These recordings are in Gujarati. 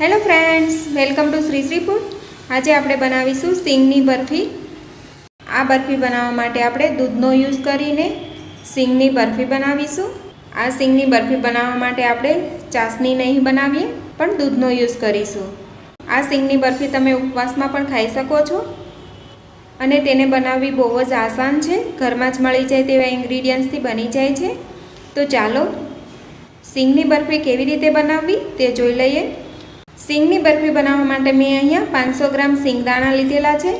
Hello friends welcome to Shri Shri food આજે આપણે બનાવીશું સિંગની બરફી. આ બરફી બનાવવા માટે આપણે દૂધનો યુઝ કરીને સિંગની બરફી બનાવીશું. આ સિંગની બરફી બનાવવા માટે આપણે ચાસણી નહીં બનાવીએ, પણ દૂધનો યુઝ કરીશું. આ સિંગની બરફી તમે ઉપવાસમાં પણ ખાઈ શકો છો. અને તેને બનાવવી બહુ જ આસાન છે. ઘરમાં જ મળી જાય તેવા ઇન્ગ્રીડિયન્ટ્સથી બની જાય છે. તો ચાલો, સિંગની બરફી કેવી રીતે બનાવવી તે જોઈ લઈએ. સિંગની બરફી બનાવવા માટે મેં અહીંયા પાંચસો ગ્રામ સિંગદાણા લીધેલા છે.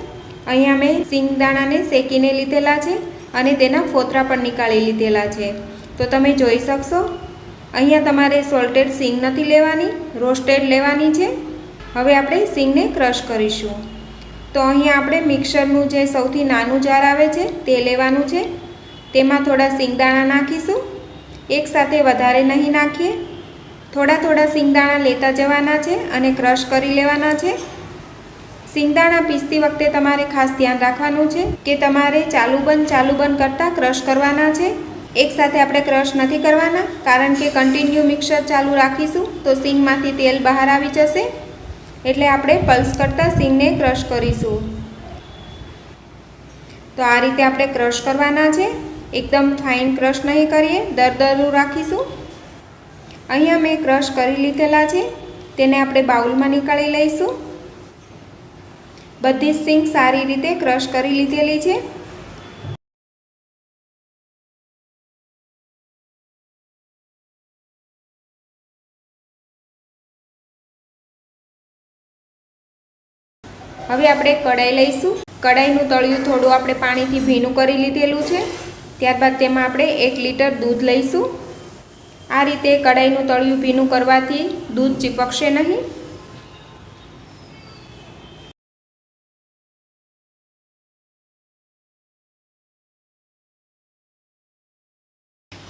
અહીંયા મેં સિંગદાણાને શેકીને લીધેલા છે અને તેના ફોતરા પણ નીકાળી લીધેલા છે. તો તમે જોઈ શકશો, અહીંયા તમારે સોલ્ટેડ સિંગ નથી લેવાની, રોસ્ટેડ લેવાની છે. હવે આપણે સિંગને ક્રશ કરીશું. તો અહીંયા આપણે મિક્સરનું જે સૌથી નાનું જાર આવે છે તે લેવાનું છે. તેમાં થોડા સિંગદાણા નાખીશું. એકસાથે વધારે નહીં નાખીએ. થોડા થોડા સિંગદાણા લેતા જવાના છે અને ક્રશ કરી લેવાના છે. સિંગદાણા પીસતી વખતે તમારે ખાસ ધ્યાન રાખવાનું છે કે તમારે ચાલુ બંધ ચાલુ બંધ કરતાં ક્રશ કરવાના છે. એકસાથે આપણે ક્રશ નથી કરવાના કારણ કે કન્ટિન્યુ મિક્સર ચાલુ રાખીશું તો સિંગમાંથી તેલ બહાર આવી જશે. એટલે આપણે પલ્સ કરતાં સિંગને ક્રશ કરીશું. તો આ રીતે આપણે ક્રશ કરવાના છે. એકદમ ફાઇન ક્રશ નહીં કરીએ. દરદરું રાખીશું. અહીંયા મેં ક્રશ કરી લીધેલા છે. તેને આપણે બાઉલમાં નીકાળી લઈશું. બધી સિંગ સારી રીતે ક્રશ કરી લીધેલી છે. હવે આપણે કડાઈ લઈશું. કડાઈનું તળિયું થોડું આપણે પાણીથી ભીનું કરી લીધેલું છે. ત્યારબાદ તેમાં આપણે એક લીટર દૂધ લઈશું. આ રીતે કડાઈનું તળિયું ભીનું કરવાથી દૂધ ચીપકશે નહીં.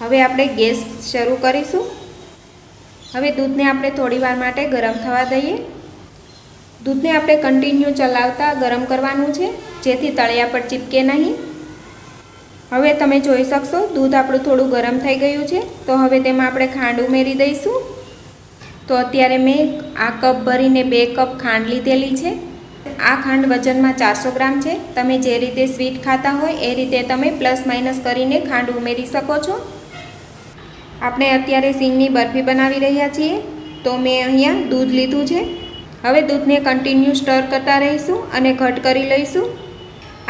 હવે આપણે ગેસ શરૂ કરીશું. હવે દૂધને આપણે થોડી વાર માટે ગરમ થવા દઈએ. દૂધને આપણે કન્ટિન્યુ ચલાવતા ગરમ કરવાનું છે, જેથી તળિયા પર ચીપકે નહીં. હવે તમે જોઈ શકશો, દૂધ આપણું થોડું ગરમ થઈ ગયું છે. તો હવે તેમાં આપણે ખાંડ ઉમેરી દઈશું. તો અત્યારે મેં આ કપ ભરીને બે કપ ખાંડ લીધેલી છે. આ ખાંડ વજનમાં ચારસો ગ્રામ છે. તમે જે રીતે સ્વીટ ખાતા હોય એ રીતે તમે પ્લસ માઇનસ કરીને ખાંડ ઉમેરી શકો છો. આપણે અત્યારે સિંગની બરફી બનાવી રહ્યા છીએ. તો મેં અહીંયા દૂધ લીધું છે. હવે દૂધને કન્ટિન્યુ સ્ટર કરતા રહીશું અને ઘટ કરી લઈશું.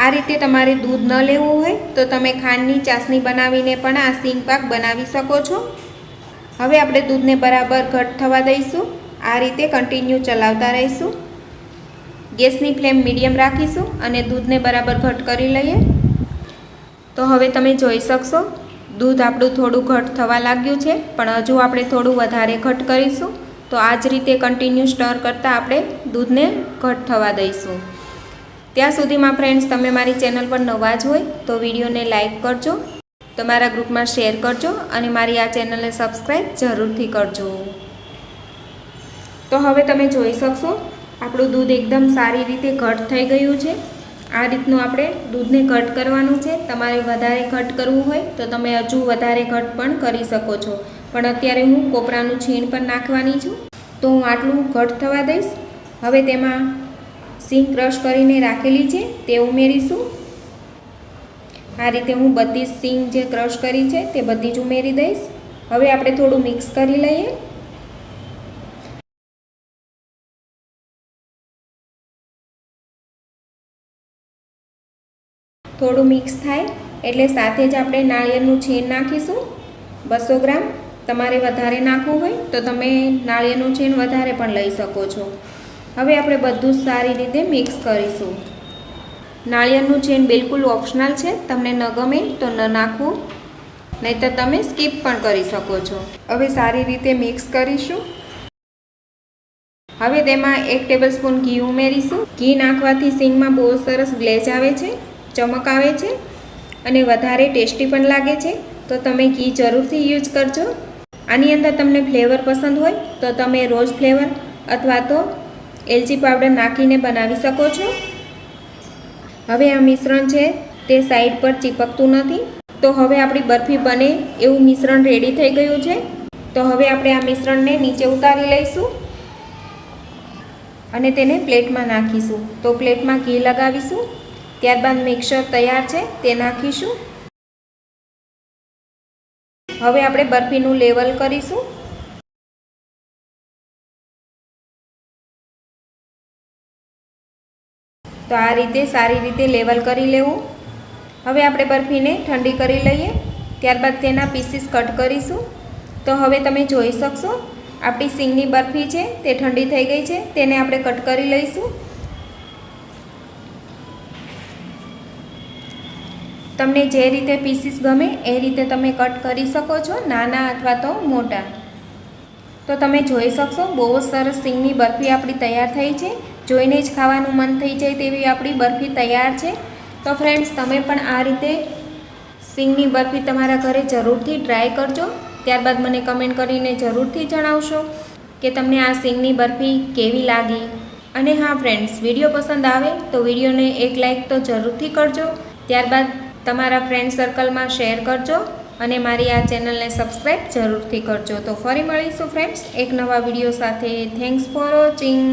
આ રીતે તમારે દૂધ ન લેવું હોય તો તમે ખાંડની ચાસણી બનાવીને પણ આ સિંગ પાક બનાવી શકો છો. હવે આપણે દૂધને બરાબર ઘટ થવા દઈશું. આ રીતે કન્ટિન્યુ ચલાવતા રહીશું. ગેસની ફ્લેમ મીડિયમ રાખીશું અને દૂધને બરાબર ઘટ કરી લઈએ. તો હવે તમે જોઈ શકશો, દૂધ આપણું થોડું ઘટ થવા લાગ્યું છે, પણ હજુ આપણે થોડું વધારે ઘટ કરીશું. તો આ જ રીતે કન્ટિન્યુ સ્ટર કરતાં આપણે દૂધને ઘટ થવા દઈશું. ત્યાં સુધીમાં ફ્રેન્ડ્સ તમે મારી ચેનલ પર નવા જ હોય તો વિડીયોને લાઇક કરજો તમારા ગ્રુપમાં શેર કરજો અને મારી આ ચેનલને સબસ્ક્રાઈબ જરૂરથી કરજો. તો હવે તમે જોઈ શકશો, આપણું દૂધ એકદમ સારી રીતે ઘટ થઈ ગયું છે. આ રીતનું આપણે દૂધને ઘટ કરવાનું છે. તમારે વધારે ઘટ કરવું હોય તો તમે હજુ વધારે ઘટ પણ કરી શકો છો. પણ અત્યારે હું કોપરાનું છીણ પણ નાખવાની છું. તો હું આટલું ઘટ થવા દઈશ. હવે તેમાં સિંગ ક્રશ કરીને રાખેલી છે, તે ઉમેરીશું. આ રીતે હું બધી જ જે ક્રશ કરી છે, તે બધી જ ઉમેરી દઈશ. હવે આપણે થોડું મિક્સ કરી લઈએ. થોડું મિક્સ થાય, એટલે સાથે જ આપણે નાળિયેરનું છીણ નાખીશું. બસો ગ્રામ. તમારે વધારે નાખવું હોય, તો તમે નાળિયેરનું છીણ વધારે પણ લઈ શકો છો. હવે આપણે બધું સારી રીતે મિક્સ કરીશું. નાળિયેરનું ચેન બિલકુલ ઓપ્શનલ છે, તમને ન ગમે તો ન નાખવું, નહીંતર તમે સ્કીપ પણ કરી શકો છો. હવે સારી રીતે મિક્સ કરીશું. હવે તેમાં એક ટેબલ સ્પૂન ઘી ઉમેરીશું. ઘી નાખવાથી સિંગમાં બહુ સરસ ગ્લેઝ આવે છે, ચમક આવે છે, અને વધારે ટેસ્ટી પણ લાગે છે. તો તમે ઘી જરૂરથી યુઝ કરજો. આની અંદર તમને ફ્લેવર પસંદ હોય તો તમે રોઝ ફ્લેવર અથવા તો એલચી પાવડર નાખીને બનાવી શકો છો. હવે આ મિશ્રણ છે, તે સાઈડ પર ચીપકતું નથી. તો હવે આપણી બરફી બને એવું મિશ્રણ રેડી થઈ ગયું છે. તો હવે આપણે આ મિશ્રણને નીચે ઉતારી લઈશું અને તેને પ્લેટમાં નાખીશું. તો પ્લેટમાં ઘી લગાવીશું. ત્યારબાદ મિક્સર તૈયાર છે, તે નાખીશું. હવે આપણે બરફીનું લેવલ કરીશું. તો આ રીતે સારી રીતે લેવલ કરી લેવું. હવે આપણે બરફીને ઠંડી કરી લઈએ. ત્યારબાદ તેના પીસીસ કટ કરીશું. તો હવે તમે જોઈ શકશો, આપણી સિંગની બરફી છે, તે ઠંડી થઈ ગઈ છે, તેને આપણે કટ કરી લઈશું. તમને જે રીતે પીસીસ ગમે, એ રીતે તમે કટ કરી શકો છો, નાના અથવા તો મોટા. તો તમે જોઈ શકશો, બહુ સરસ સિંગની બરફી આપણી તૈયાર થઈ છે. જોઈને જ ખાવાનું મન થઈ જાય તેવી આપણી બરફી તૈયાર છે. તો ફ્રેન્ડ્સ તમે પણ આ રીતે સિંગની બરફી તમારા ઘરે જરૂરથી ટ્રાય કરજો. ત્યારબાદ મને કમેન્ટ કરીને જરૂરથી જણાવશો કે તમને આ સિંગની બરફી કેવી લાગી. અને હા ફ્રેન્ડ્સ વીડિયો પસંદ આવે તો વિડીયોને એક લાઇક તો જરૂરથી કરજો. ત્યારબાદ તમારા ફ્રેન્ડ સર્કલમાં શેર કરજો અને મારી આ ચેનલને સબસ્ક્રાઈબ જરૂરથી કરજો. તો ફરી મળીશું ફ્રેન્ડ્સ એક નવા વીડિયો સાથે. Thanks for watching